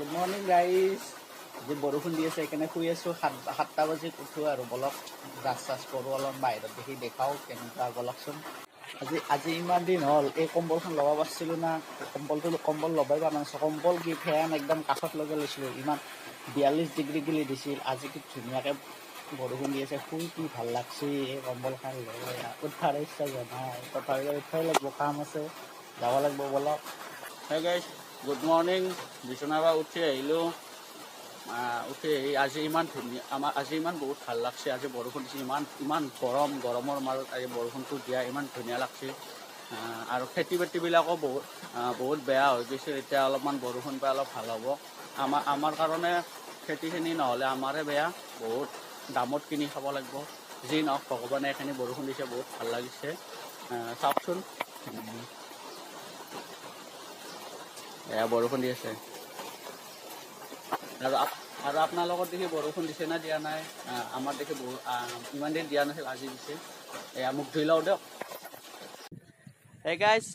Good morning guys আজি বৰষুণ দি আছে সেইকাৰণে শুই আছোঁ। সাত সাতটা বাজিত উঠোঁ আৰু বলক ব্ৰাছ চাছ কৰোঁ অলপ বাহিৰত দেখি দেখাওঁ কেনেকুৱা বলকচোন আজি আজি ইমান দিন হ'ল এই কম্বলখন ল'ব পাৰিছিলোঁ না কম্বলটো কম্বল ল'বই পৰা নাই। কম্বল কি ফেন একদম কাষত লগাই লৈছিলোঁ ইমান বিয়াল্লিছ ডিগ্ৰী গিলি দিছিল। আজি কি ধুনীয়াকৈ বৰষুণ দি আছে শুই কি ভাল লাগছে এই কম্বলখন লৈ উঠাৰ ইচ্ছা যোৱা নাই তথাপিও উঠাই লাগিব কাম আছে যাব লাগিব বলক। গাইজ গুড মৰ্ণিং বিচনাৰ পৰা উঠি আহিলোঁ। আহ, উঠি আহি আজি ইমান ধুনীয়া আমাৰ আজি ইমান বহুত ভাল লাগছে আজি বৰষুণ দিছে ইমান ইমান গৰম গৰমৰ মাজত আজি বৰষুণটো দিয়া ইমান ধুনীয়া লাগছে। আৰু খেতি বাতিবিলাকো বহুত বহুত বেয়া হৈ গৈছে এতিয়া অলপমান বৰষুণ পাই অলপ ভাল হ'ব। আমাৰ আমাৰ কাৰণে খেতিখিনি নহ'লে আমাৰে বেয়া বহুত দামত কিনি খাব লাগিব। যি নহওক ভগৱানে এইখিনি বৰষুণ দিছে বহুত ভাল লাগিছে। চাওকচোন। এয়া বৰষুণ দি আছে। আৰু আৰু আপোনালোকৰ দেখি বৰষুণ দিছে না দিয়া নাই? আমাৰ দেখি আহ, ইমান দিন দিয়া নাছিল আজি দিছে। এয়া মোক ধুই লওঁ দিয়ক। এই গাইজ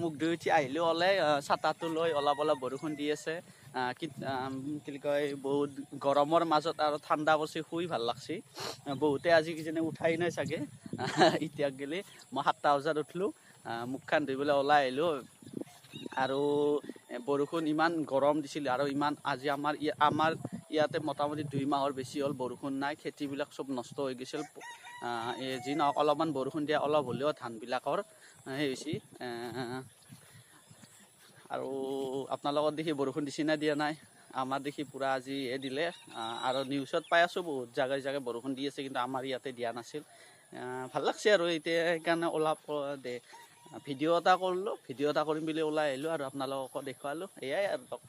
মোক ধুই উঠি আহিলোঁ ওলাই ছাতাটো লৈ অলপ অলপ বৰষুণ দি আছে। কি কি কয় বহুত গৰমৰ মাজত আৰু ঠাণ্ডা পৰিছে শুই ভাল লাগছে। বহুতে আজি কিজানি উঠাই নাই চাগে। এতিয়াক গেলি মই সাতটা বজাত উঠলোঁ। মুখখন পেলাই ওলাই আহিলোঁ। আৰু বৰষুণ ইমান গৰম দিছিল আৰু ইমান আজি আমাৰ আমাৰ ইয়াতে মোটামুটি দুই মাহৰ বেছি হ'ল বৰষুণ নাই খেতিবিলাক চব নষ্ট হৈ গৈছিল। যি নহওক অলপমান বৰষুণ দিয়া অলপ হ'লেও ধানবিলাকৰ সেই হৈছে আৰু আপোনালোকৰ দেখি বৰষুণ দিছে না দিয়া নাই? আমাৰ দেখি পূৰা আজি এ দিলে আৰু নিউজত পাই আছোঁ বহুত জেগাই জেগাই বৰষুণ দি আছে কিন্তু আমাৰ ইয়াতে দিয়া নাছিল। ভাল লাগছে আৰু এতিয়া সেইকাৰণে অলপ দে ভিডিঅ' এটা কৰিলোঁ ভিডিঅ' এটা কৰিম বুলি ওলাই আহিলোঁ আৰু আপোনালোককো দেখুৱালোঁ। এয়াই আৰু দিয়ক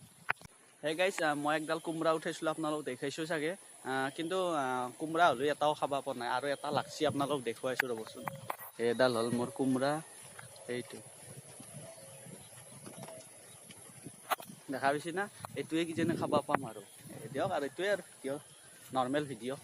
সেই গাইছ মই একডাল কোমৰা উঠাইছিলোঁ আপোনালোক দেখাইছোঁ চাগে। কিন্তু কোমৰা হ'লেও এটাও খাব পৰা নাই। আৰু এটা লাগছি আপোনালোক দেখুৱাইছোঁ ৰ'বচোন। এইডাল হ'ল মোৰ কোমৰা। এইটো। দেখা পাইছে না এইটোৱে কিজানি খাব পাম আৰু। দিয়ক আৰু এইটোৱে আৰু ভিডিঅ' নৰ্মেল ভিডিঅ'